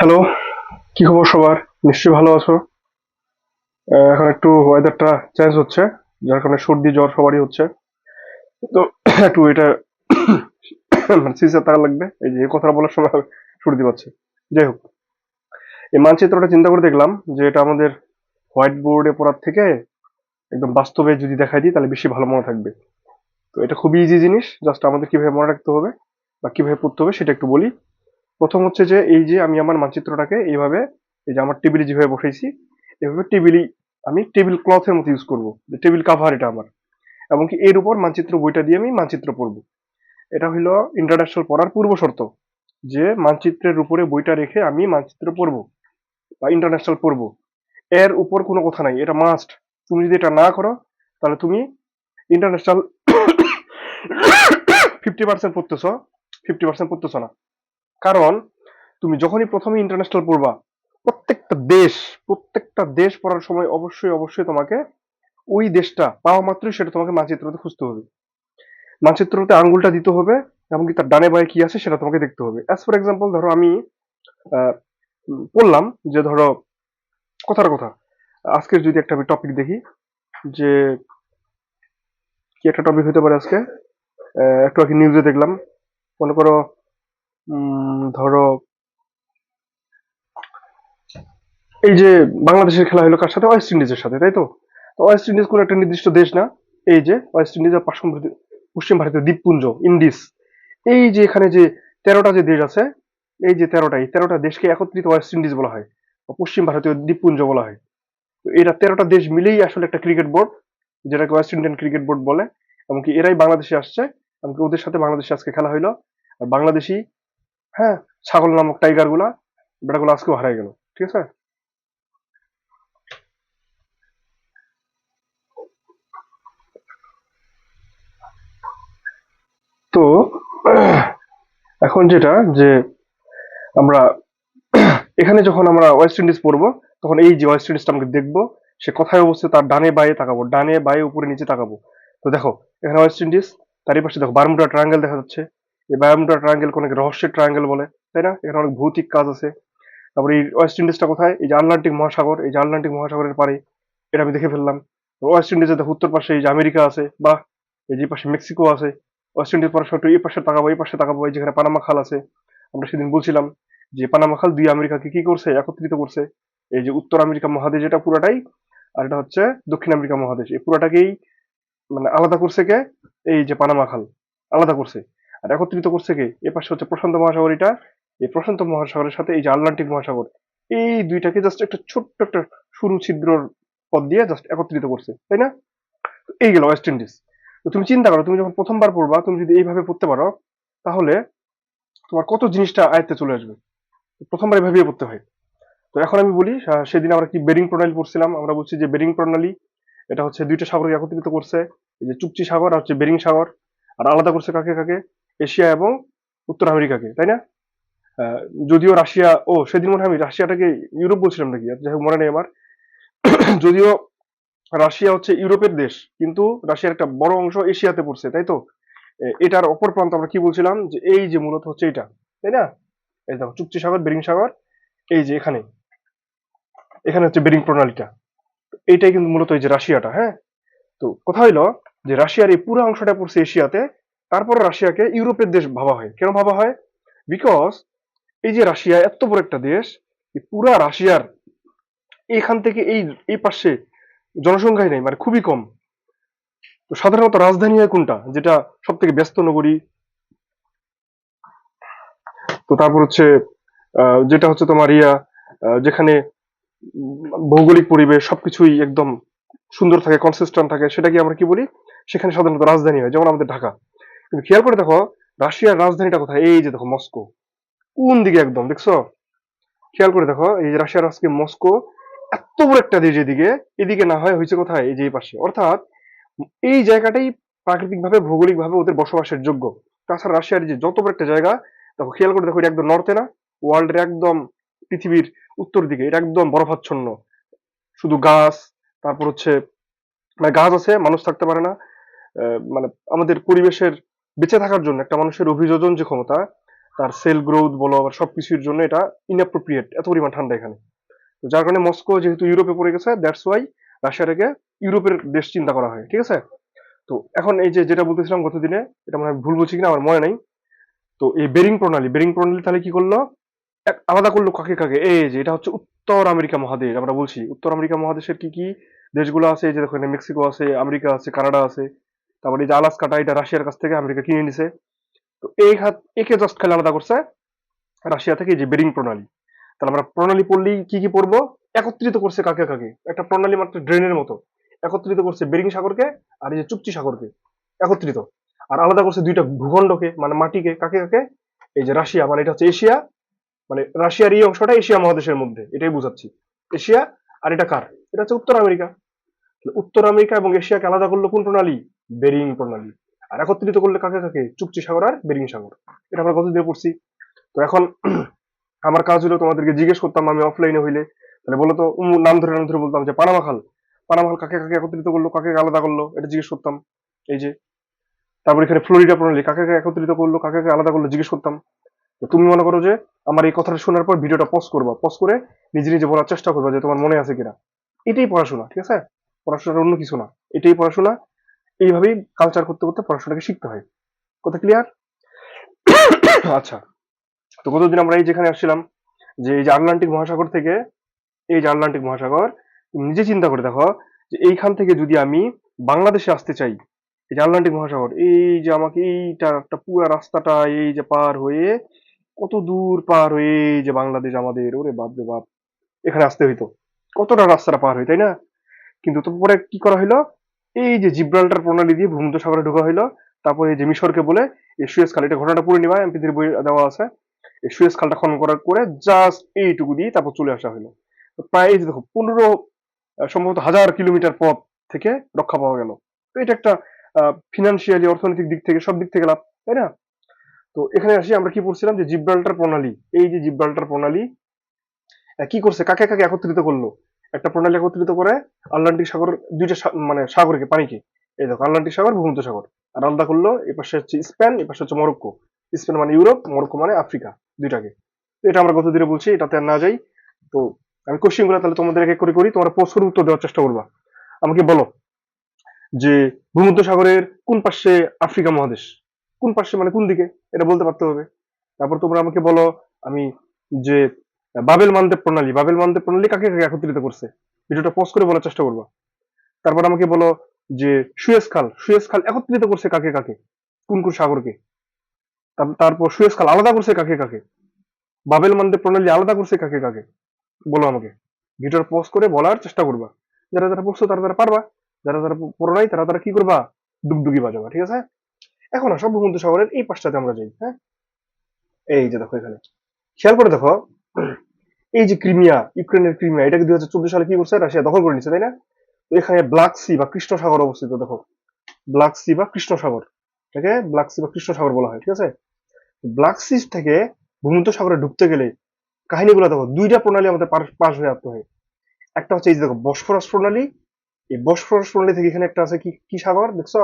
Hello কি খবর সবার? নিশ্চয়ই ভালো আছো? এখন একটু ওয়েদারটা চেঞ্জ হচ্ছে, যার কারণে সর্দি, জ্বর সবারই হচ্ছে। তো, একটু এটা সিজে থাকা লাগবে, এই যে কথাটা বলার সময় সর্দি পাচ্ছে। যাই হোক, এই মানচিত্রটা চিন্তা করে দেখলাম যে এটা আমাদের হোয়াইট বোর্ডে পড়ার থেকে একদম বাস্তবে যদি দেখাই দিই, তাহলে বেশি ভালো মনে থাকবে। তো এটা খুবই ইজি জিনিস জাস্ট আমাদের কীভাবে মনে রাখতে হবে বা কীভাবে পড়তে হবে সেটা একটু বলি। প্রথম হচ্ছে যে এই যে আমি আমার মানচিত্রটাকে এইভাবে, এই যে আমার টেবিলে যেভাবে বসাইছি এভাবে টেবিলই আমি টেবিল ক্লথের মতো ইউজ করব টেবিল কাভার এটা আমার। এমনকি এর উপর মানচিত্র বইটা দিয়ে আমি মানচিত্র পড়ব। এটা হলো ইন্টারন্যাশনাল পড়ার পূর্ব শর্ত, যে মানচিত্রের উপরে বইটা রেখে আমি মানচিত্র পড়ব বা ইন্টারন্যাশনাল পড়ব। এর উপর কোনো কথা নাই, এটা মাস্ট তুমি যদি এটা না করো, তাহলে তুমি ইন্টারন্যাশনাল ফিফটি পার্সেন্ট পড়তেছ ফিফটি পার্সেন্ট পড়তেছ না। কারণ তুমি যখনই প্রথমে ইন্টারন্যাশনাল পড়বা, প্রত্যেকটা দেশ প্রত্যেকটা দেশ পড়ার সময় অবশ্যই অবশ্যই তোমাকে ওই দেশটা পাওয়া মাত্রই সেটা তোমাকে মানচিত্রতে খুঁজতে হবে। মানচিত্রতে আঙ্গুলটা দিতে হবে, এমনকি তার ডানে বায়ে কি আছে সেটা তোমাকে দেখতে হবে। অ্যাজ ফর এক্সাম্পল ধরো আমি বললাম যে ধরো, কথার কথা। আজকের যদি একটা আমি টপিক দেখি, যে কি একটা টপিক হতে পারে আজকে? একটু আগে নিউজে দেখলাম। মনে করো ধরো, এই যে বাংলাদেশের খেলা হলো কার সাথে? ওয়েস্ট ইন্ডিজের সাথে, তাই তো? ওয়েস্ট ইন্ডিজ কোন একটা নির্দিষ্ট দেশ না। এই যে ওয়েস্ট ইন্ডিজ আর পশ্চিম ভারতীয় পশ্চিম ভারতীয় দ্বীপপুঞ্জ ইন্ডিজ এই যে এখানে যে তেরোটা যে দেশ আছে, এই যে তেরোটা, এই তেরোটা দেশকে একত্রিত ওয়েস্ট ইন্ডিজ বলা হয় পশ্চিম ভারতীয় দ্বীপপুঞ্জ বলা হয়। তো এরা তেরোটা দেশ মিলেই আসলে একটা ক্রিকেট বোর্ড, যেটাকে ওয়েস্ট ইন্ডিয়ান ক্রিকেট বোর্ড বলে এমনকি এরাই বাংলাদেশে আসছে এমনকি ওদের সাথে বাংলাদেশে আজকে খেলা হইল। আর বাংলাদেশি হ্যাঁ ছাগল নামক টাইগারগুলা, বেটাগুলো আজকেও হারাই গেল, ঠিক আছে? তো, এখন যেটা যে আমরা, এখানে যখন আমরা ওয়েস্ট ইন্ডিজ পড়ব, তখন এই যে ওয়েস্ট ইন্ডিজটা আমাকে দেখব, সে কোথায় অবস্থিত, তার ডানে বায়ে তাকাবো, ডানে বায়ে উপরে নিচে তাকাবো। তো দেখো, এখানে ওয়েস্ট ইন্ডিজ তারই পাশে দেখো বারমুডা ট্রায়াঙ্গেল দেখা যাচ্ছে এই বারমুডা ট্রায়াঙ্গেল অনেক রহস্যের ট্রায়াঙ্গেল বলে, তাই না? এখানে অনেক ভৌতিক কাজ আছে। তারপরে এই ওয়েস্ট ইন্ডিজটা কোথায়? এই যে আটলান্টিক মহাসাগর, এই যে আটলান্টিক মহাসাগরের পারে এটা আমি দেখে ফেললাম। ওয়েস্ট ইন্ডিজের দেখো উত্তর পাশে এই যে আমেরিকা আছে, বা এই যে পাশে মেক্সিকো আছে ওয়েস্ট ইন্ডিজ সময় একটু এই পাশে তাকাবো, এই পাশে তাকাবো, এই যেখানে পানামা খাল আছে। আমরা সেদিন বলছিলাম যে পানামা খাল দুই আমেরিকাকে কি করছে? একত্রিত করছে। এই যে উত্তর আমেরিকা মহাদেশ এটা পুরাটাই, আর এটা হচ্ছে দক্ষিণ আমেরিকা মহাদেশ। এই পুরাটাকেই মানে আলাদা করছে কে? এই যে পানামা খাল, আলাদা করছে। আর একত্রিত করছে কে? এ পাশে হচ্ছে প্রশান্ত মহাসাগর, এটা এই প্রশান্ত মহাসাগরের সাথে এই যে আটলান্টিক মহাসাগর, এই দুইটাকে জাস্ট একটা ছোট্ট একটা সরু ছিদ্রর পথ দিয়ে জাস্ট একত্রিত করছে, তাই না? এই গেল ওয়েস্ট ইন্ডিজ তো তুমি চিন্তা করো, তুমি যখন প্রথমবার পড়বা, তুমি যদি এইভাবে পড়তে পারো, তাহলে তোমার কত জিনিসটা আয়ত্তে চলে আসবে? প্রথমবার এভাবেই পড়তে হয়। তো এখন আমি বলি সেদিন আমরা কি বেরিং প্রণালী পড়ছিলাম, আমরা বলছি যে বেরিং প্রণালী এটা হচ্ছে দুইটা সাগরকে একত্রিত করছে, এই যে চুপচি সাগর আর হচ্ছে বেরিং সাগর, আর আলাদা করছে কাকে কাকে? এশিয়া এবং উত্তর আমেরিকাকে, তাই না? যদিও রাশিয়া, ও সেদিন মনে হয় আমি রাশিয়াটাকে ইউরোপ বলছিলাম নাকি যাই হোক, মনে নেই আমার। যদিও রাশিয়া হচ্ছে ইউরোপের দেশ, কিন্তু রাশিয়ার একটা বড় অংশ এশিয়াতে পড়ছে, তাই তো? এটার অপর প্রান্ত আমরা কি বলছিলাম? যে এই যে মূলত হচ্ছে এটা, তাই না? এই দেখো, চুক্তি সাগর, বেরিং সাগর, এই যে এখানে। এখানে হচ্ছে বেরিং প্রণালীটা। এইটাই কিন্তু মূলত এই যে রাশিয়াটা হ্যাঁ? তো কথা হইল যে রাশিয়ার এই পুরো অংশটা পড়ছে এশিয়াতে তারপরে রাশিয়াকে ইউরোপের দেশ ভাবা হয়। কেন ভাবা হয়? বিকজ এই যে রাশিয়া এত বড় একটা দেশ পুরা রাশিয়ার এখান থেকে এই এই পাশে জনসংখ্যাই নেই মানে খুবই কম। তো সাধারণত রাজধানী হয় কোনটা? যেটা সব থেকে ব্যস্ত নগরী। তো তারপর হচ্ছে যেটা হচ্ছে তোমার ইয়া যেখানে ভৌগোলিক পরিবেশ সবকিছুই একদম সুন্দর থাকে কনসিস্টেন্ট থাকে সেটা কি আমরা কি বলি? সেখানে সাধারণত রাজধানী হয়, যেমন আমাদের ঢাকা। কিন্তু খেয়াল করে দেখো, রাশিয়ার রাজধানীটা কোথায়? এই যে দেখো, মস্কো। কোন দিকে একদম, দেখছ? খেয়াল করে দেখো, এই যে রাশিয়ার আজকে মস্কো। এত বড় একটা দেশ এদিকে এদিকে না হয় হয়েছে কোথায়? এই যে পাশে। অর্থাৎ, এই জায়গাটাই প্রাকৃতিক ভাবে ভৌগোলিক ভাবে ওদের বসবাসের যোগ্য। তাছাড়া রাশিয়ার যে যত বড় একটা জায়গা, দেখো, খেয়াল করে দেখো, এটা একদম নর্থে না? ওয়ার্ল্ডের একদম পৃথিবীর উত্তর দিকে, এটা একদম বরফাচ্ছন্ন। শুধু গাছ, তারপর হচ্ছে মানে গাছ আছে, মানুষ থাকতে পারে না। মানে আমাদের পরিবেশের বেঁচে থাকার জন্য একটা মানুষের অভিযোজন যে ক্ষমতা, তার সেল গ্রোথ বলো আবার সবকিছুর জন্য এটা ইনঅ্যাপ্রোপ্রিয়েট এত পরিমাণ ঠান্ডা এখানে। তো যার কারণে মস্কো যেহেতু ইউরোপে পড়ে গেছে দ্যাটস ওয়াই রাশিয়াটাকে ইউরোপের দেশ চিন্তা করা হয়, ঠিক আছে? তো এখন এই যে যেটা বলতেছিলাম গতদিনে, এটা মানে ভুল বলছি কিনা, আমার মনে নাই। তো এই বেরিং প্রণালী বেরিং প্রণালী তাহলে কি করল? এক আলাদা করল কাকে কাকে? এই যে এটা হচ্ছে উত্তর আমেরিকা মহাদেশ, আমরা বলছি। উত্তর আমেরিকা মহাদেশের কি কি দেশগুলো আছে? যে দেখো মেক্সিকো আছে আমেরিকা আছে কানাডা আছে। তারপরে এই যে আলাস্কাটা, এটা রাশিয়ার কাছ থেকে আমেরিকা কিনে নিছে। তো এই হাত, একে জাস্ট খেলে আলাদা করছে রাশিয়া থেকে যে বেরিং প্রণালী। তাহলে আমরা প্রণালী পড়লেই কি কি পড়ব? একত্রিত করছে কাকে কাকে? একটা প্রণালী মাত্র ড্রেনের মতো। একত্রিত করছে বেরিং সাগরকে আর এই যে চুক্তি সাগরকে। একত্রিত। আর আলাদা করছে দুইটা ভূখণ্ডকে মানে মাটিকে, কাকে কাকে? এই যে রাশিয়া মানে এটা হচ্ছে এশিয়া। মানে রাশিয়ার এই অংশটা এশিয়া মহাদেশের মধ্যে, এটাই বুঝাচ্ছি। এশিয়া আর এটা কার? এটা হচ্ছে উত্তর আমেরিকা। উত্তর আমেরিকা এবং এশিয়াকে আলাদা করল কোন প্রণালী? বেরিং প্রণালী। আর একত্রিত করলে কাকে কাকে? চুক্তি সাগর আর বেরিং সাগর। এটা আমরা কতদিনে পড়ছি? তো এখন আমার কাজ হলো তোমাদেরকে জিজ্ঞেস করতাম আমি অফলাইনে হইলে। তাহলে বলতো নাম ধরে নাম ধরে বলতাম যে পানামা খাল। পানামা খাল কাকে কাকে একত্রিত করল, কাকে আলাদা করল, এটা জিজ্ঞেস করতাম। এই যে, তারপর এখানে ফ্লোরিডা প্রণালী, কাকে কাকে একত্রিত করল, কাকে কাকে আলাদা করল, জিজ্ঞেস করতাম। তুমি মনে করো যে, আমার এই কথাটা শোনার পর ভিডিওটা পজ করবা। পজ করে নিজে নিজে বলার চেষ্টা করবা যে তোমার মনে আছে কিনা। এটাই পড়াশোনা, ঠিক আছে? পড়াশোনার অন্য কিছু না। এটাই পড়াশোনা এইভাবেই কালচার করতে করতে পড়াশোনাকে শিখতে হয়। কথা ক্লিয়ার আচ্ছা তো কতদিন আমরা এই যেখানে আসছিলাম, যে এই যে আটলান্টিক মহাসাগর থেকে, এই যে আটলান্টিক মহাসাগর নিজে চিন্তা করে দেখো যে এইখান থেকে যদি আমি বাংলাদেশে আসতে চাই, এই যে আটলান্টিক মহাসাগর, এই যে আমাকে এইটা একটা পুরো রাস্তাটা, এই যে পার হয়ে, কত দূর পার হয়ে এই যে বাংলাদেশ আমাদের, ওরে বাপ রে বাপ, এখানে আসতে হইতো। কতটা রাস্তাটা পার হয়, তাই না? কিন্তু তারপরে কি করা হলো এই যে জিব্রাল্টার প্রণালী দিয়ে ভূমধ্য সাগরে ঢোকা হলো তারপরে এই যে মিশরকে বলে এই সুয়েজ খাল, এটা ঘটনাটা পড়ে নিবা এমপিদের বই দেওয়া আছে। এই সুয়েজ খালটা খনন করার পরে জাস্ট এইটুকু দিয়ে তারপর চলে আসা তো প্রায় এই যে দেখো, পনেরো সম্ভবত হাজার কিলোমিটার পথ থেকে রক্ষা পাওয়া গেল। তো এটা একটা ফিনান্সিয়ালি অর্থনৈতিক দিক থেকে, সব দিক থেকে লাভ, তাই না? তো এখানে আসি, আমরা কি পড়ছিলাম যে জিব্রাল্টার প্রণালী, এই যে জিব্রাল্টার প্রণালী কি করছে, কাকে কাকে একত্রিত করল? একটা প্রণালী একত্রিত করে আটলান্টিক সাগর, দুইটা মানে সাগরকে, পানিকে। এই দেখো, আটলান্টিক সাগর, ভূমধ্য সাগর। আর আলাদা করল এ পাশে হচ্ছে স্পেন এ পাশে হচ্ছে মরক্কো। স্পেন মানে ইউরোপ, মরক্কো মানে আফ্রিকা, দুইটাকে। এটা আমরা গত দিনে বলছি, এটাতে আর না যাই। তো আমি কোশ্চেনগুলো তাহলে তোমাদের এক করে করি, তোমরা প্রশ্নের উত্তর দেওয়ার চেষ্টা করবা। আমাকে বলো যে, ভূমধ্য সাগরের কোন পাশে আফ্রিকা মহাদেশ? কোন পাশে মানে কোন দিকে? এটা বলতে পারতে হবে। তারপর তোমরা আমাকে বলো, আমি যে বাবেল মানদেব প্রণালী, বাবেল মানদেব প্রণালী কাকে একত্রিত করছে? ভিডিওটা পোস্ট করে বলার চেষ্টা করবা। তারপর আমাকে বলো যে সুয়েজ খাল সুয়েজ খাল একত্রিত করছে কাকে কাকে? কোন কোন সাগরকে? তারপর সুয়েজ খাল আলাদা করছে কাকে কাকে? বাবেল মানদেব প্রণালী আলাদা করছে কাকে কাকে? বলো আমাকে। ভিডিওর পোস্ট করে বলার চেষ্টা করবা। যারা যারা পড়ছো তারা তারা পারবা। যারা যারা পড়ো নাই তারা তারা কি করবা? ডুগডুগি বাজাবা, ঠিক আছে? এখন আসো ভূমধ্য সাগরের এই পাশটাতে আমরা যাই হ্যাঁ? এই যে দেখো এখানে। খেয়াল করে দেখো এই যে ক্রিমিয়া, ইউক্রেনের ক্রিমিয়া, এটাকে দুই হাজার চোদ্দ সালে কি করছে? রাশিয়া দখল করে নিচ্ছে তাই না? তো এখানে ব্ল্যাক সি বা কৃষ্ণ সাগর অবস্থিত, দেখো। ব্ল্যাক সি বা কৃষ্ণ সাগর এটাকে ব্ল্যাক সি বা কৃষ্ণ সাগর বলা হয়, ঠিক আছে? ব্ল্যাক সি থেকে ভূমধ্য সাগরে ঢুকতে গেলে কাহিনীগুলো দেখো, দুইটা প্রণালী আমাদের পাশ হয়ে আসতে হয়। একটা হচ্ছে এই যে দেখো বসফরাস প্রণালী। এই বসফরাস প্রণালী থেকে এখানে একটা আছে কি কি সাগর, দেখছ?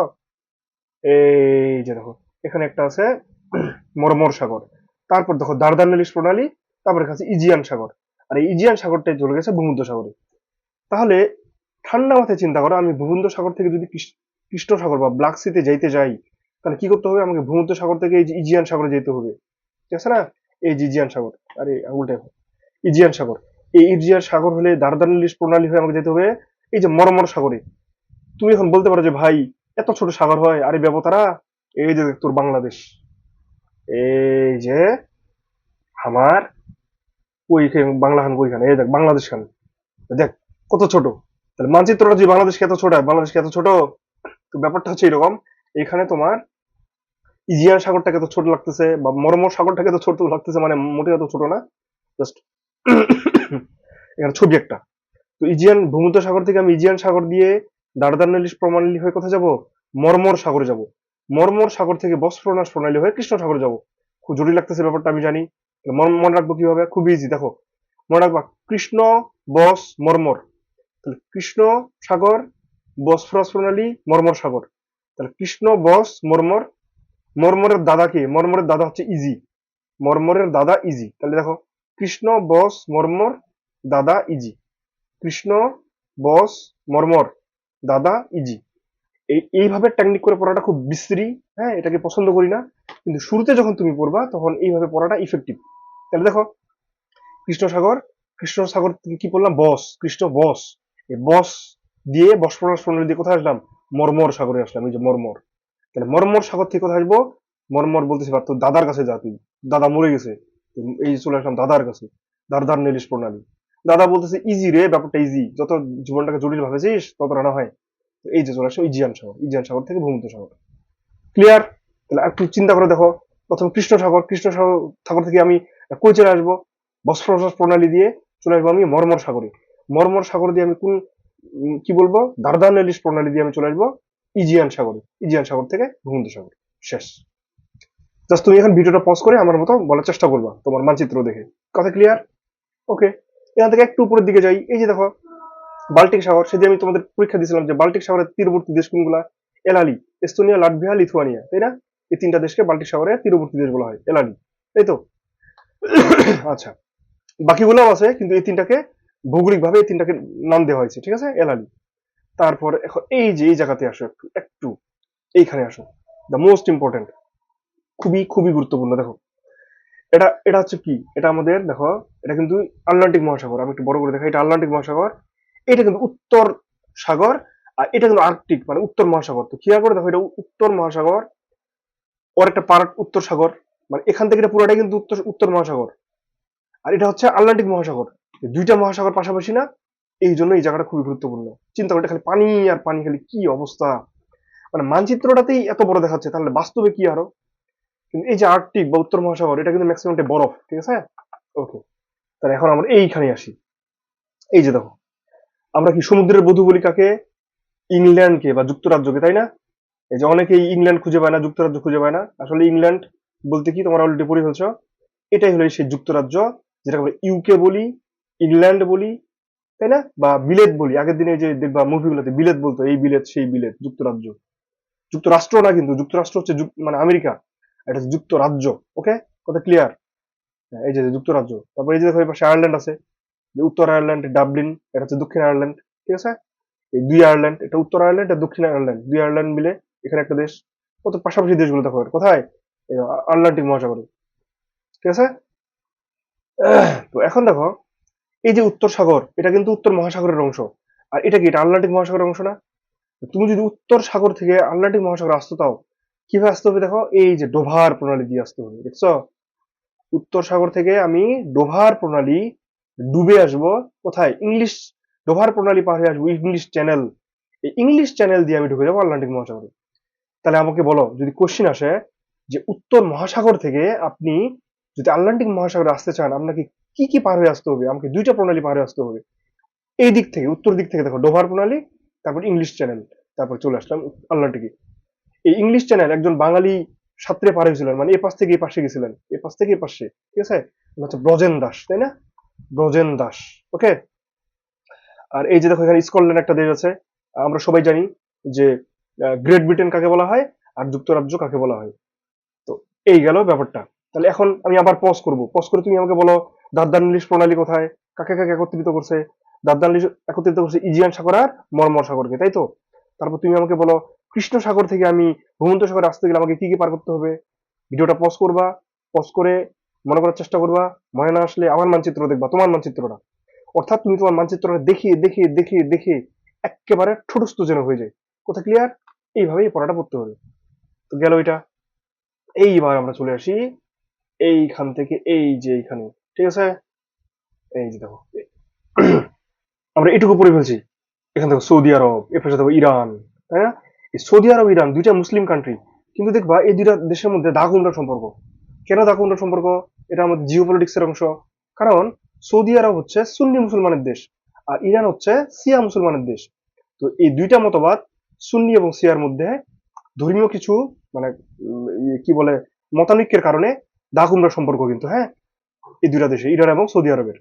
এই যে দেখো, এখানে একটা আছে মরমর সাগর। তারপর দেখো দারদানেলিস প্রণালী। তারপরে কাছে ইজিয়ান সাগর। আর এই ইজিয়ান সাগরটাই চলে গেছে ভূমধ্য সাগরে। তাহলে ঠান্ডা মাথায় চিন্তা করো, আমি ভূমধ্য সাগর থেকে যদি কৃষ- কৃষ্ণ সাগর বা ব্ল্যাক সিতে যাইতে যাই, তাহলে কি করতে হবে? আমাকে ভূমধ্য সাগর থেকে এই ইজিয়ান সাগরে যেতে হবে। ঠিক আছে না? এই ইজিয়ান সাগর। আরে আঙুলটা ইজিয়ান সাগর। এই ইজিয়ান সাগর হলে দারদানেলিস প্রণালী হয়ে আমাকে যেতে হবে। এই যে মরমর সাগরে। তুমি এখন বলতে পারো যে, ভাই, এত ছোট সাগর হয়, আরে ব্যবতারা এই যে তোর বাংলাদেশ। এই যে আমার ওইখানে বাংলা খান ওইখানে এই দেখ, বাংলাদেশ খান। দেখ, কত ছোট। তাহলে মানচিত্রটা যদি বাংলাদেশকে এত ছোট হয়, বাংলাদেশকে এত ছোট, তো ব্যাপারটা হচ্ছে এরকম, এখানে তোমার ইজিয়ান সাগরটাকে তো ছোট লাগতেছে, বা মরমর সাগরটাকে তো ছোট লাগতেছে মানে মোটে এত ছোট না। জাস্ট এখানে ছবি একটা। তো ইজিয়ান ভূমধ্য সাগর থেকে আমি ইজিয়ান সাগর দিয়ে দারদারনালিস প্রণালী হয়ে কোথায় যাব? মরমর সাগরে যাব। মরমর সাগর থেকে বসফরনাস প্রণালী হয়ে কৃষ্ণ সাগরে যাব। খুব জটিল লাগতেছে ব্যাপারটা, আমি জানি। মন- রাখব কীভাবে? খুব ইজি দেখো। মনে রাখবা, কৃষ্ণ, বস, মর্মর। তাহলে কৃষ্ণ, সাগর বসফরাস প্রণালী, মর্মর, সাগর। তাহলে কৃষ্ণ, বস, মর্মর। মর্মরের দাদা কে? মর্মরের দাদা হচ্ছে ইজি মর্মরের দাদা ইজি তাহলে দেখো, কৃষ্ণ, বস, মর্মর, দাদা ইজি কৃষ্ণ, বস, মর্মর, দাদা ইজি এই, এইভাবে টেকনিক করে পড়াটা খুব বিশ্রী। হ্যাঁ এটাকে পছন্দ করি না। কিন্তু শুরুতে যখন তুমি পড়বা, তখন এইভাবে পড়াটা ইফেক্টিভ তাহলে দেখো কৃষ্ণ সাগর কৃষ্ণ সাগর থেকে কি বললাম? বস, কৃষ্ণ বস। এই বস দিয়ে বস প্রণালী দিয়ে কোথায় আসলাম? মর্মর সাগরে আসলাম, এই যে মর্মর। তাহলে মর্মর সাগর থেকে কোথায় আসব? মর্মর বলতেছি বা তোর দাদার কাছে যা, তুই দাদা মরে গেছে। এই চলে আসলাম দাদার কাছে দারদার নেলিশ প্রণালী। দাদা বলতেছে ইজি রে, ব্যাপারটা ইজি যত জীবনটাকে জটিল ভাবেছিস তত রানা হয়। এই যে চলে আসলো ইজিয়ান সাগর ইজিয়ান সাগর থেকে ভূমধ্য সাগর। ক্লিয়ার তাহলে একটু চিন্তা করে দেখো। প্রথম কৃষ্ণ সাগর কৃষ্ণ সাগর থেকে আমি কই চলে আসব? বস্ফোরস প্রণালী দিয়ে চলে আসব আমি মর্মর সাগরে। মর্মর সাগর দিয়ে আমি কোন কি বলব? দারদানেলিস প্রণালী দিয়ে আমি চলে আসব ইজিয়ান সাগরে। ইজিয়ান সাগর থেকে ভূমধ্য সাগর। শেষ। জাস্ট তুমি এখন ভিডিওটা পজ করে আমার মতো বলার চেষ্টা করবা তোমার মানচিত্র দেখে। কথা ক্লিয়ার ওকে এখান থেকে একটু উপরের দিকে যাই। এই যে দেখো, বাল্টিক সাগর। সেদিন আমি তোমাদের পরীক্ষা দিয়েছিলাম যে বাল্টিক সাগরের তীরবর্তী দেশ কোনগুলা? এলালি, এস্তোনিয়া, লাটভিয়া, লিথুয়ানিয়া, তাই না? এই তিনটা দেশকে বাল্টিক সাগরের তীরবর্তী দেশ বলা হয়, এলালি। তাই তো? আচ্ছা। বাকিগুলোও আছে, কিন্তু এই তিনটাকে ভৌগোলিকভাবে এই তিনটাকে নাম দেওয়া হয়েছে, ঠিক আছে? এলালি তারপর এখন এই যে, এই জায়গাতে আসো একটু একটু। এইখানে আসো। দ্য মোস্ট ইম্পর্টেন্ট খুবই খুবই গুরুত্বপূর্ণ, দেখো। এটা এটা হচ্ছে কি? এটা আমাদের, দেখো, এটা কিন্তু আটলান্টিক মহাসাগর। আমি একটু বড় করে দেখাই, এটা আটলান্টিক মহাসাগর। এটা কিন্তু উত্তর সাগর, আর এটা কিন্তু আর্কটিক মানে উত্তর মহাসাগর। তো খেয়াল করে দেখো, এটা উত্তর মহাসাগর, ওর একটা পার্ট উত্তর সাগর। মানে এখান থেকে পুরোটাই কিন্তু উত্তর উত্তর মহাসাগর। আর এটা হচ্ছে আটলান্টিক মহাসাগর। দুইটা মহাসাগর পাশাপাশি না, এই জন্য এই জায়গাটা খুবই গুরুত্বপূর্ণ। চিন্তা করে খালি পানি আর পানি, খালি কি অবস্থা? মানে মানচিত্রটাতেই এত বড় দেখাচ্ছে, তাহলে বাস্তবে কি আরও? কিন্তু এই যে আর্কটিক বা উত্তর মহাসাগর, এটা কিন্তু ম্যাক্সিমামটা বরফ, ঠিক আছে? ওকে তাহলে এখন আমরা এইখানে আসি। এই যে দেখো, আমরা কি সমুদ্রের বধূ বলি কাকে ইংল্যান্ডকে বা যুক্তরাজ্যকে, তাই না? এই যে অনেকেই ইংল্যান্ড খুঁজে পায় না, যুক্তরাজ্য খুঁজে পায় না। আসলে ইংল্যান্ড বলতে কি তোমরা অলরেডি পড়ে ফেলছো? এটাই হলো সেই যুক্তরাজ্য যেটা আমরা ইউকে বলি ইংল্যান্ড বলি, তাই না? বা বিলেত বলি। আগের দিনে যে দেখবা মুভিগুলোতে বিলেত বলতো, এই বিলেত, সেই বিলেত, যুক্তরাজ্য। যুক্তরাষ্ট্র না কিন্তু, যুক্তরাষ্ট্র হচ্ছে মানে আমেরিকা এটা যুক্তরাজ্য ওকে কথা ক্লিয়ার এই যে যুক্তরাজ্য, তারপর এই যে দেখো পাশে আয়ারল্যান্ড আছে। উত্তর আয়ারল্যান্ড ডাবলিন এটা হচ্ছে দক্ষিণ আয়ারল্যান্ড ঠিক আছে? এই দুই আয়ারল্যান্ড এটা উত্তর আয়ারল্যান্ড আর দক্ষিণ আয়ারল্যান্ড দুই আয়ারল্যান্ড মিলে এখানে একটা দেশ। কত পাশাপাশি দেশগুলো দেখো, কোথায়? আটলান্টিক মহাসাগরে। ঠিক আছে? তো এখন দেখো, এই যে উত্তর সাগর, এটা কিন্তু উত্তর মহাসাগরের অংশ। আর এটা কি, এটা আটলান্টিক মহাসাগরের অংশ না? তুমি যদি উত্তর সাগর থেকে আটলান্টিক মহাসাগর আসতে তাও কীভাবে আসতে হবে দেখো? এই যে ডোভার প্রণালী দিয়ে আসতে হবে, দেখছ? উত্তর সাগর থেকে আমি ডোভার প্রণালী ডুবে আসব কোথায়? ইংলিশ ডোভার প্রণালী পার হয়ে আসব, ইংলিশ চ্যানেল। এই ইংলিশ চ্যানেল দিয়ে আমি ঢুকে যাব আটলান্টিক মহাসাগরে। তাহলে আমাকে বলো, যদি কোশ্চিন আসে যে উত্তর মহাসাগর থেকে আপনি যদি আটলান্টিক মহাসাগরে আসতে চান, আপনাকে কি কি পার হয়ে আসতে হবে? আমাকে দুইটা প্রণালী পার হয়ে আসতে হবে। এই দিক থেকে, উত্তর দিক থেকে দেখো, ডোভার প্রণালী, তারপর ইংলিশ চ্যানেল, তারপর চলে আসলাম আটলান্টিকে। এই ইংলিশ চ্যানেল একজন বাঙালি সাঁতরে পার হয়েছিলেন মানে এ পাশ থেকে এই পাশে গেছিলেন, এ পাশ থেকে এ পাশে, ঠিক আছে? হচ্ছে ব্রজেন দাস, তাই না? ব্রজেন দাস, ওকে? আর এই যে দেখো, এখানে স্কটল্যান্ড একটা দেশ আছে, আমরা সবাই জানি যে গ্রেট ব্রিটেন কাকে বলা হয়? আর যুক্তরাজ্য কাকে বলা হয়? এই গেল ব্যাপারটা। তাহলে এখন আমি আবার পজ করব। পজ করে তুমি আমাকে বলো দাদ্দানলিশ প্রণালী কোথায়? কাকে কাকে একত্রিত করছে? দাদ্দানলিশ একত্রিত করছে ইজিয়ান সাগর আর মর্মর সাগরকে, তাই তো? তারপর তুমি আমাকে বলো, কৃষ্ণ সাগর থেকে আমি ভূমন্ত সাগরে আসতে গেলে আমাকে কি কি পার করতে হবে? ভিডিওটা পজ করবা পজ করে মনে করার চেষ্টা করবা, মনে না আসলে আমার মানচিত্র দেখবা, তোমার মানচিত্রটা। অর্থাৎ তুমি তোমার মানচিত্রটা দেখিয়ে দেখিয়ে দেখিয়ে দেখিয়ে একেবারে ঠোঁটস্থ যেন হয়ে যায়। কথা ক্লিয়ার এইভাবেই পড়াটা পড়তে হবে। তো গেল এটা। এইবার আমরা চলে আসি এইখান থেকে, এই যে এইখানে, ঠিক আছে? এই যে দেখো আমরা এটুকু পড়ে ফেলছি। এখান থেকে সৌদি আরব, এর পাশে দেখো ইরান, তাই না? এই সৌদি আরব, ইরান দুইটা মুসলিম কান্ট্রি কিন্তু দেখবা এই দুইটা দেশের মধ্যে দাগুন্ডা সম্পর্ক। কেন দাগুন্ডা সম্পর্ক? এটা আমাদের জিও এর অংশ। কারণ সৌদি আরব হচ্ছে সুন্নি মুসলমানের দেশ আর ইরান হচ্ছে সিয়া মুসলমানের দেশ। তো এই দুইটা মতবাদ সুন্নি এবং সিয়ার মধ্যে ধর্মীয় কিছু মানে কি বলে, মতানৈক্যের কারণে দাগুন্ডা সম্পর্ক কিন্তু হ্যাঁ? এই দুইটা দেশে, ইরান এবং সৌদি আরবের।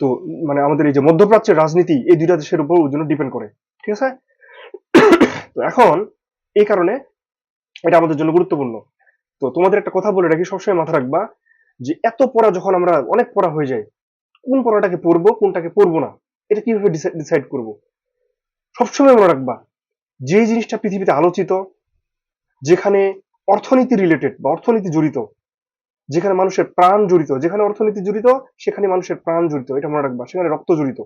তো মানে আমাদের এই যে মধ্যপ্রাচ্যের রাজনীতি এই দুইটা দেশের উপর জন্য ডিপেন্ড করে, ঠিক আছে? তো এখন, এই কারণে এটা আমাদের জন্য গুরুত্বপূর্ণ। তো তোমাদের একটা কথা বলে রাখি, সবসময় মাথা রাখবা যে এত পড়া যখন আমরা, অনেক পড়া হয়ে যায়, কোন পড়াটাকে পড়ব, কোনটাকে পড়ব না, এটা কীভাবে ডিসাইড করব? সবসময় মনে রাখবা যে জিনিসটা পৃথিবীতে আলোচিত যেখানে অর্থনীতি রিলেটেড বা অর্থনীতি জড়িত, যেখানে মানুষের প্রাণ জড়িত, যেখানে অর্থনীতি জড়িত, সেখানে মানুষের প্রাণ জড়িত, এটা মনে রাখবা, সেখানে রক্ত জড়িত,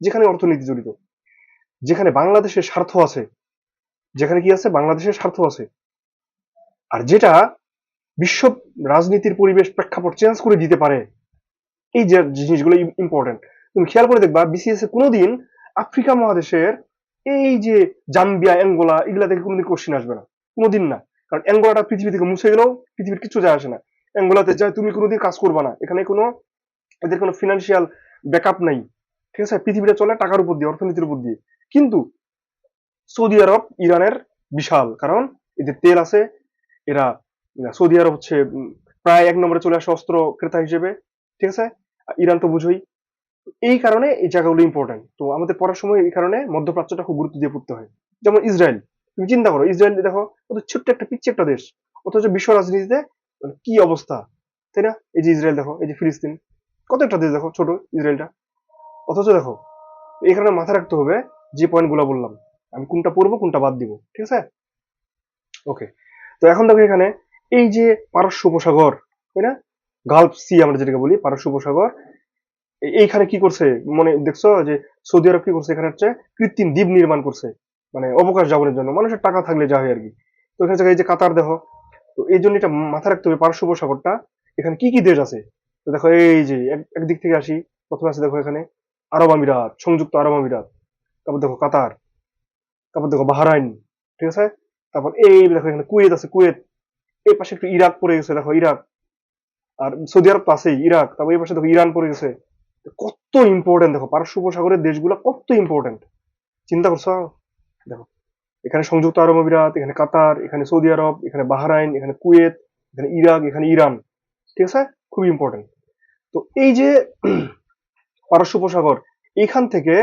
যেখানে অর্থনীতি জড়িত, যেখানে বাংলাদেশের স্বার্থ আছে, যেখানে কি আছে? বাংলাদেশের স্বার্থ আছে। আর যেটা বিশ্ব রাজনীতির পরিবেশ প্রেক্ষাপট চেঞ্জ করে দিতে পারে, এই যে জিনিসগুলো ইম্পর্টেন্ট তুমি খেয়াল করে দেখবা বিসিএস এ কোনোদিন আফ্রিকা মহাদেশের এই যে জাম্বিয়া, অ্যাঙ্গোলা, এগুলা থেকে কোনোদিন কোশ্চিন আসবে না। কোনোদিন না। কারণ অ্যাঙ্গোলাটা পৃথিবী থেকে মুছে গেলেও পৃথিবীর কিছু যায় আসে না। অ্যাঙ্গোলাতে যায়, তুমি কোনোদিন কাজ করবা না। এখানে কোনো, এদের কোনো ফিনান্সিয়াল ব্যাকআপ নাই। ঠিক আছে? পৃথিবীটা চলে টাকার উপর দিয়ে, অর্থনীতির উপর দিয়ে। কিন্তু সৌদি আরব, ইরানের বিশাল। কারণ এদের তেল আছে, এরা সৌদি আরব হচ্ছে প্রায় এক নম্বরে চলে আসে অস্ত্র ক্রেতা হিসেবে। ঠিক আছে? ইরান তো বুঝোই। এই কারণে এই জায়গাগুলো ইম্পর্টেন্ট তো আমাদের পড়ার সময় এই কারণে মধ্যপ্রাচ্যটা খুব গুরুত্ব দিয়ে পড়তে হয়। যেমন ইসরায়েল। তুমি চিন্তা করো, ইসরায়েল দেখো ওদের ছোট্ট একটা পিচ্ছি একটা দেশ, অথচ বিশ্ব রাজনীতিতে মানে কি অবস্থা, তাই না? এই যে ইসরায়েল দেখো, এই যে ফিলিস্তিন, কত একটা দেশ দেখো, ছোট ইসরায়েলটা। অথচ দেখো কারণে মাথায় রাখতে হবে, যে পয়েন্টগুলা বললাম, আমি কোনটা পড়ব, কোনটা বাদ দিব, ঠিক আছে? ওকে তো এখন দেখো এখানে, এই যে পারস্য উপসাগর, তাই না? গালফ সি আমরা যেটাকে বলি, পারস্য উপসাগর এইখানে কি করছে মানে দেখছ যে সৌদি আরব কি করছে, এখানে হচ্ছে কৃত্রিম দ্বীপ নির্মাণ করছে। মানে অবকাশ যাপনের জন্য, মানুষের টাকা থাকলে যা হয় আর কি। তো এখানে এই যে কাতার দেখো তো এই জন্য এটা মাথায় রাখতে হবে পারস্য উপসাগরটা। এখানে কি কি দেশ আছে? তো দেখো এই যে একদিক থেকে আসি, প্রথমে আছে দেখো এখানে আরব আমিরাত, সংযুক্ত আরব আমিরাত, তারপর দেখো কাতার, তারপর দেখো বাহরাইন, ঠিক আছে? তারপর এই দেখো এখানে কুয়েত আছে, কুয়েত। এই পাশে একটু ইরাক পড়ে গেছে, দেখো ইরাক। আর সৌদি আরব আছেই, ইরাক। তারপর এই পাশে দেখো ইরান পড়ে গেছে। কত ইম্পর্টেন্ট দেখো, পারস্য উপসাগরের দেশগুলো কত ইম্পর্টেন্ট চিন্তা করছ? দেখো, এখানে সংযুক্ত আরব আমিরাত, এখানে কাতার, এখানে সৌদি আরব, এখানে বাহরাইন, এখানে কুয়েত, এখানে ইরাক, এখানে ইরান, ঠিক আছে? খুবই ইম্পর্টেন্ট তো এই যে পারস্য উপসাগর, এখান থেকে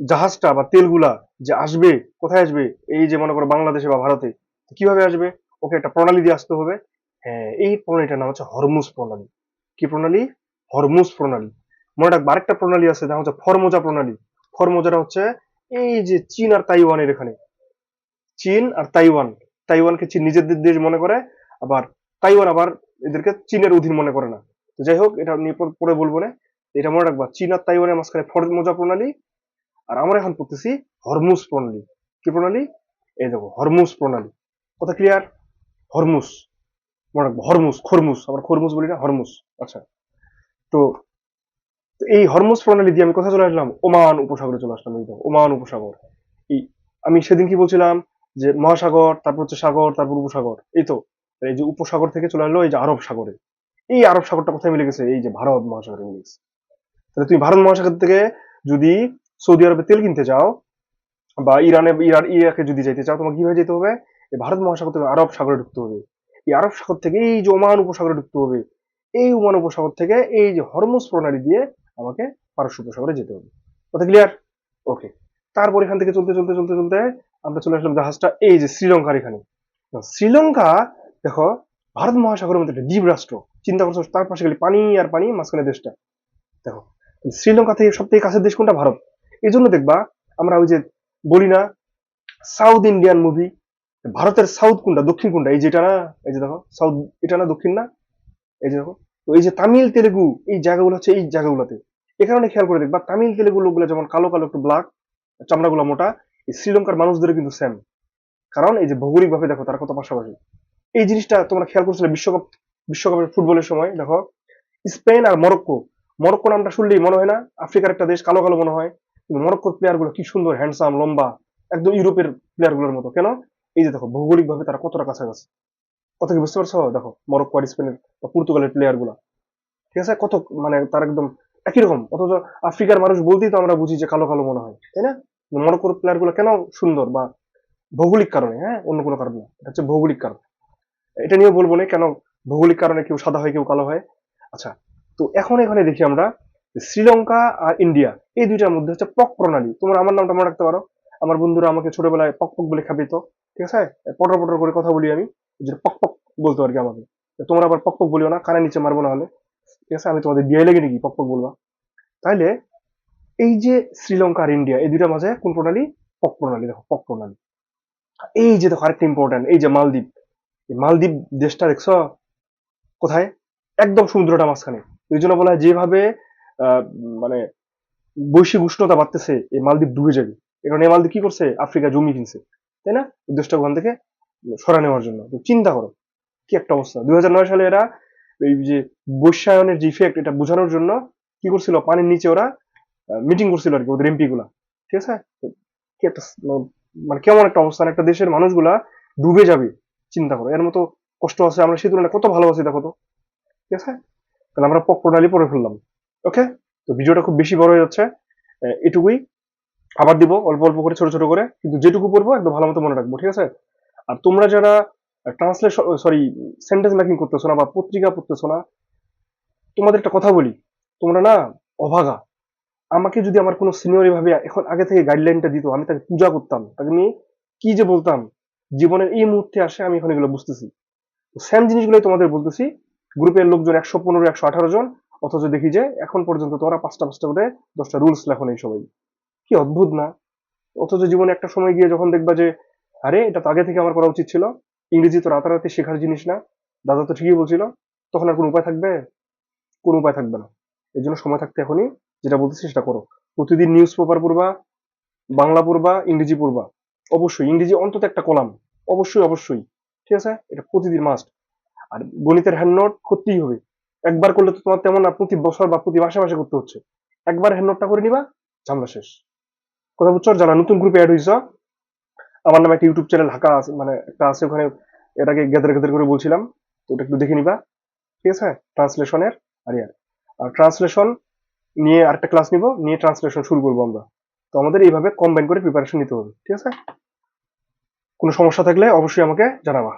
জাহাজটা বা তেলগুলা যে আসবে, কোথায় আসবে? এই যে মনে করো বাংলাদেশে বা ভারতে কীভাবে আসবে? ওকে একটা প্রণালী দিয়ে আসতে হবে। হ্যাঁ এই প্রণালীটার নাম হচ্ছে হরমুজ প্রণালী। কি প্রণালী? হরমুজ প্রণালী। মনে রাখবে আরেকটা প্রণালী আছে যা হচ্ছে ফরমোজা প্রণালী। ফরমোজাটা হচ্ছে এই যে চীন আর তাইওয়ানের এখানে। চীন আর তাইওয়ান। তাইওয়ানকে চীন নিজেদের দেশ মনে করে, আবার তাইওয়ান আবার এদেরকে চীনের অধীন মনে করে না। তো যাই হোক, এটা নিয়ে পর- বলব না। এটা মনে রাখবা, চীন আর তাইওয়ানের মাঝখানে ফরমোজা প্রণালী, আর আমরা এখন পড়তেছি হরমুজ প্রণালী। কি প্রণালী? এই দেখো, হরমুজ প্রণালী। কথা ক্লিয়ার হরমুজ। মনে রাখব, হরমুজ, খরমুজ। আমরা খরমুজ বলি না, হরমুজ। আচ্ছা। তো এই হরমুজ প্রণালী দিয়ে আমি কোথায় চলে আসলাম, ওমান উপসাগরে চলে আসলাম, এই দেখো ওমান উপসাগর। এই আমি সেদিন কি বলছিলাম যে মহাসাগর, তারপর হচ্ছে সাগর, তারপর উপসাগর, এই তো। এই যে উপসাগর থেকে চলে আসলো এই যে আরব সাগরে। এই আরব সাগরটা কোথায় মিলে গেছে? এই যে ভারত মহাসাগরে মিলে গেছে। তাহলে তুমি ভারত মহাসাগর থেকে যদি সৌদি আরবে তেল কিনতে চাও বা ইরানে ইরান ইরাকে যদি যাইতে চাও, তোমাকে কীভাবে যেতে হবে? এই ভারত মহাসাগর থেকে আরব সাগরে ঢুকতে হবে। এই আরব সাগর থেকে এই যে ওমান উপসাগরে ঢুকতে হবে। এই ওমান উপসাগর থেকে এই যে হরমুজ প্রণালী দিয়ে আমাকে পারস্য উপসাগরে যেতে হবে। কথা ক্লিয়ার ওকে তারপর এখান থেকে চলতে চলতে চলতে চলতে আমরা চলে আসলাম জাহাজটা এই যে শ্রীলঙ্কার এখানে। শ্রীলঙ্কা, দেখো, ভারত মহাসাগরের মধ্যে একটা দ্বীপ রাষ্ট্র। চিন্তা করছ, তার পাশে গেলে পানি আর পানি, মাঝখানে দেশটা। দেখো, শ্রীলঙ্কা থেকে সব থেকে কাছের দেশ কোনটা? ভারত। এই জন্য দেখবা, আমরা ওই যে বলি না, সাউথ ইন্ডিয়ান মুভি, ভারতের সাউথ কোনটা, দক্ষিণ কোনটা? এই যেটা না, এই যে দেখো, সাউথ, এটা না দক্ষিণ না? এই যে দেখো, তো এই যে তামিল, তেলেগু, এই জায়গাগুলো হচ্ছে এই জায়গাগুলোতে। এ কারণে খেয়াল করে দেখবা তামিল তেলেগু লোকগুলো যেমন কালো কালো একটু ব্ল্যাক চামড়াগুলো মোটা শ্রীলঙ্কার মানুষদের কিন্তু সেম কারণ এই যে ভৌগোলিক ভাবে দেখো তারা কত পাশাপাশি। এই জিনিসটা তোমরা খেয়াল করছিলে বিশ্বকাপ, বিশ্বকাপের ফুটবলের সময়, দেখো? স্পেন আর মরক্কো। মরক্কো নামটা শুনলেই মনে হয় না? আফ্রিকার একটা দেশ, কালো কালো মনে হয়। কিন্তু মরক্কোর প্লেয়ারগুলো কি সুন্দর হ্যান্ডসাম লম্বা, একদম ইউরোপের প্লেয়ারগুলোর মতো, কেন? এই যে দেখো, ভৌগোলিক ভাবে তারা কতটা কাছাকাছি। কত কি বুঝতে পারছ? দেখো, মরক্কো আর স্পেনের বা পর্তুগালের প্লেয়ারগুলা। ঠিক আছে? কত মানে তার একদম একই রকম। অথচ আফ্রিকার মানুষ বলতেই তো আমরা বুঝি যে কালো কালো মনে হয়, তাই না? মরক্কোর প্লেয়ারগুলো কেন সুন্দর বা ভৌগোলিক কারণে হ্যাঁ? অন্য কোনো কারণে না। এটা হচ্ছে ভৌগোলিক কারণ। এটা নিয়ে বলব না কেন ভৌগোলিক কারণে কেউ সাদা হয়, কেউ কালো হয়। আচ্ছা তো এখন এখানে দেখি আমরা শ্রীলঙ্কা আর ইন্ডিয়া, এই দুইটার মধ্যে হচ্ছে পক প্রণালী। তোমরা আমার নামটা মনে রাখতে পারো। আমার বন্ধুরা আমাকে ছোটবেলায় পক পক বলে খাবিত ঠিক আছে? পটর পটর করে কথা বলি আমি। পক পক বলতো কি আমাকে। তোমরা আবার পক পক বলিও না, কানে নিচে মারবো না হলে। ঠিক আছে? আমি তোমাদের বিয়ে লেগে নাকি পক পক বলবা। তাইলে এই যে শ্রীলঙ্কা আর ইন্ডিয়া, এই দুইটার মাঝে কোন প্রণালী? পক প্রণালী, দেখো, পক প্রণালী। এই যে দেখো আরেকটা ইম্পর্টেন্ট এই যে মালদ্বীপ। মালদ্বীপ দেশটা দেখছ? কোথায়? একদম সমুদ্রটা মাঝখানে। এই জন্য বলা হয় যেভাবে মানে বৈশ্বিক উষ্ণতা বাড়তেছে, এই মালদ্বীপ ডুবে যাবে। এই কারণে মালদ্বীপ কি করছে? আফ্রিকা জমি কিনছে। তাই না? দেশটা ওখান থেকে সরা নেওয়ার জন্য। চিন্তা করো, কি একটা অবস্থা। দুই হাজার নয় সালে এরা এই যে বৈশ্বায়নের যে ইফেক্ট এটা বোঝানোর জন্য কি করছিল? পানির নিচে ওরা মিটিং করছিল আর কি ওদের এমপি গুলা। ঠিক আছে? মানে কেমন একটা অবস্থান? একটা দেশের মানুষগুলা ডুবে যাবে, চিন্তা করো। এর মতো কষ্ট আছে, আমরা সেই তুলনায় কত ভালো আছি দেখো তো। ঠিক আছে? তাহলে আমরা পক প্রণালী পরে ফেললাম। ওকে? তো ভিডিওটা খুব বেশি বড় হয়ে যাচ্ছে। এটুকুই। আবার দিব, অল্প অল্প করে, ছোট ছোট করে। কিন্তু যেটুকু পড়ব, একদম ভালো মতো মনে রাখব। ঠিক আছে? আর তোমরা যারা ট্রান্সলেশন সরি সেন্টেন্স মেকিং করতেছো না বা পত্রিকা পড়তেছো না, তোমাদের একটা কথা বলি। তোমরা না অভাগা। আমাকে যদি আমার কোনো সিনিয়র ভাবে এখন আগে থেকে গাইডলাইনটা দিত, আমি তাকে পূজা করতাম, তাকে নিয়ে কি যে বলতাম, জীবনের এই মুহূর্তে আসে, আমি এখন এগুলো বুঝতেছি। সেম জিনিসগুলোই তোমাদের বলতেছি। গ্রুপের লোকজন একশো পনেরো, একশো আঠারো জন, অথচ দেখি যে এখন পর্যন্ত তোমরা পাঁচটা পাঁচটা করে, দশটা রুলস লেখো এই সবাই। কি অদ্ভুত না? অথচ জীবনে একটা সময় গিয়ে যখন দেখবা যে, আরে, এটা তো আগে থেকে আমার করা উচিত ছিল। ইংরেজি তো রাতারাতি শেখার জিনিস না। দাদা তো ঠিকই বলছিল, তখন আর কোনো উপায় থাকবে? কোনো উপায় থাকবে না। এই জন্য সময় থাকতে এখনই যেটা বলতে সেটা করো। প্রতিদিন নিউজ পেপার পড়বা, বাংলা পড়বা, ইংরেজি পড়বা। অবশ্যই ইংরেজি অন্তত একটা কলাম। অবশ্যই অবশ্যই। ঠিক আছে? এটা প্রতিদিন মাস্ট আর গণিতের হ্যান্ড নোট করতেই হবে। একবার করলে তো তোমার তেমন না, প্রতি বছর বা প্রতি মাসে মাসে করতে হচ্ছে। একবার হ্যান্ড নোটটা করে নিবা, ঝামেলা শেষ। কথা বুঝছ? যারা নতুন গ্রুপে অ্যাড হয়েছ আমার নামে একটা ইউটিউব চ্যানেল হাঁকা আছে মানে একটা আছে ওখানে, এটাকে গেদার গেদার করে বলছিলাম, তো ওটা একটু দেখে নিবা। ঠিক আছে? ট্রান্সলেশনের আর ইয়ার আর ট্রান্সলেশন নিয়ে আরেকটা ক্লাস নিব, নিয়ে ট্রান্সলেশন শুরু করব আমরা। তো আমাদের এইভাবে কম্বাইন করে প্রিপারেশন নিতে হবে, ঠিক আছে? কোনো সমস্যা থাকলে অবশ্যই আমাকে জানাবা।